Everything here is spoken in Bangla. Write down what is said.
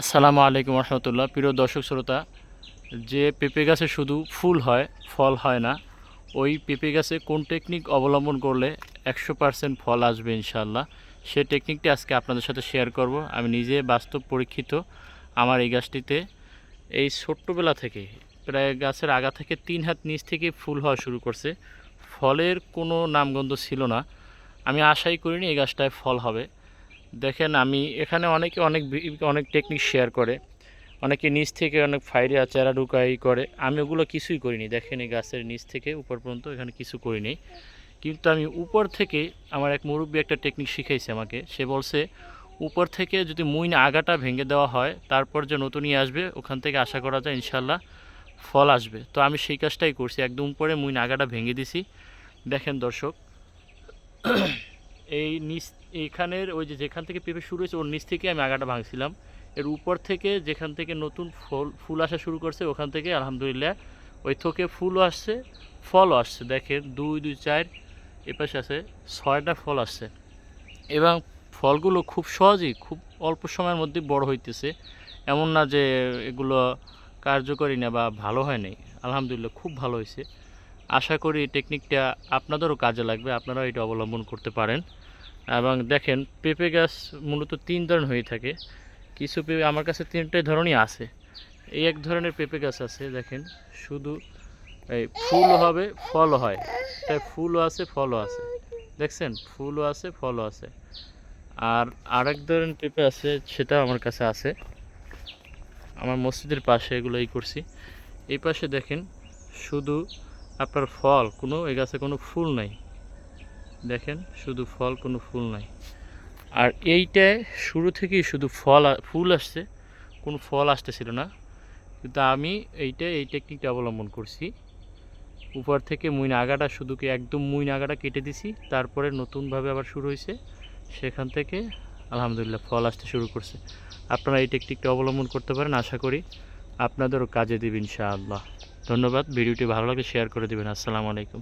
আসসালামু আলাইকুম রহমতুল্লাহ প্রিয় দর্শক শ্রোতা, যে পেঁপে গাছে শুধু ফুল হয়, ফল হয় না, ওই পেঁপে গাছে কোন টেকনিক অবলম্বন করলে একশো পার্সেন্ট ফল আসবে ইনশাল্লাহ সেই টেকনিকটি আজকে আপনাদের সাথে শেয়ার করব। আমি নিজে বাস্তব পরীক্ষিত আমার এই গাছটিতে। এই ছোট্টবেলা থেকে, প্রায় গাছের আগা থেকে তিন হাত নিচ থেকে ফুল হওয়া শুরু করছে। ফলের কোনো নামগন্ধ ছিল না। আমি আশাই করিনি এই গাছটায় ফল হবে। দেখেন, আমি এখানে অনেকে অনেক অনেক টেকনিক শেয়ার করে। অনেকে নিচ থেকে অনেক ফাইরিয়া চারা ঢুকাই করে। আমি ওগুলো কিছুই করিনি। দেখেন, এই গাছের নিচ থেকে উপর পর্যন্ত এখানে কিছু করিনি কিন্তু আমি উপর থেকে আমার এক মুরব্বী একটা টেকনিক শিখাইছে আমাকে। সে বলছে, উপর থেকে যদি মুইন আগাটা ভেঙে দেওয়া হয়, তারপর যে নতুনই আসবে, ওখান থেকে আশা করা যায় ইনশাল্লাহ ফল আসবে। তো আমি সেই কাজটাই করছি। একদম উপরে মুইন আগাটা ভেঙে দিছি। দেখেন দর্শক এই নিচ এইখানের ওই যে যেখান থেকে পেঁপে শুরু হয়েছে, ওর নিচ থেকে আমি আগাটা ভাঙছিলাম। এর উপর থেকে যেখান থেকে নতুন ফল, ফুল আসা শুরু করছে, ওখান থেকে আলহামদুলিল্লাহ ওই থোকে ফুলও আসছে, ফলও আসছে। দেখেন, দুই দুই, চার, এপাশে আছে, ছয়টা ফল আসছে। এবং ফলগুলো খুব সহজেই, খুব অল্প সময়ের মধ্যে বড় হইতেছে। এমন না যে এগুলো কার্যকরী না বা ভালো হয় নাই। আলহামদুলিল্লাহ, খুব ভালো হয়েছে আশা করি টেকনিকটা আপনাদেরও কাজে লাগবে, আপনারাও এটা অবলম্বন করতে পারেন। এবং দেখেন, পেঁপে গাছ মূলত তিন ধরনের হয়ে থাকে। কিছু পেঁপে, আমার কাছে তিনটে ধরনই আছে। এই এক ধরনের পেঁপে গাছ আছে, দেখেন, শুধু এই ফুল হবে ফল হয়। তাই ফুলও আছে, ফলও আছে। দেখছেন? ফুলও আছে, ফলও আছে। আর আরেক ধরনের পেঁপে আছে সেটা আমার কাছে আছে। আমার মসজিদের পাশে এগুলো এই করছি। এই পাশে দেখেন, শুধু আপনার ফল, কোনো এই গাছে কোনো ফুল নাই। দেখেন, শুধু ফল, কোনো ফুল নাই। আর এইটায় শুরু থেকেই শুধু ফল ফুল আসছে, কোনো ফল আসতেছিল না। কিন্তু আমি এইটা, এই টেকনিকটা অবলম্বন করছি। উপর থেকে মুইন আগাটা শুধু কি একদম মুইন আগাটা কেটে দিছি, তারপরে নতুনভাবে আবার শুরু হয়েছে। সেখান থেকে, আলহামদুলিল্লাহ, ফল আসতে শুরু করছে। আপনারা এই টেকনিকটা অবলম্বন করতে পারেন, আশা করি আপনাদেরও কাজে দেবেন ইনশাআল্লাহ। ধন্যবাদ। ভিডিওটি ভালো লাগলে শেয়ার করে দেবেন। আসসালামু আলাইকুম।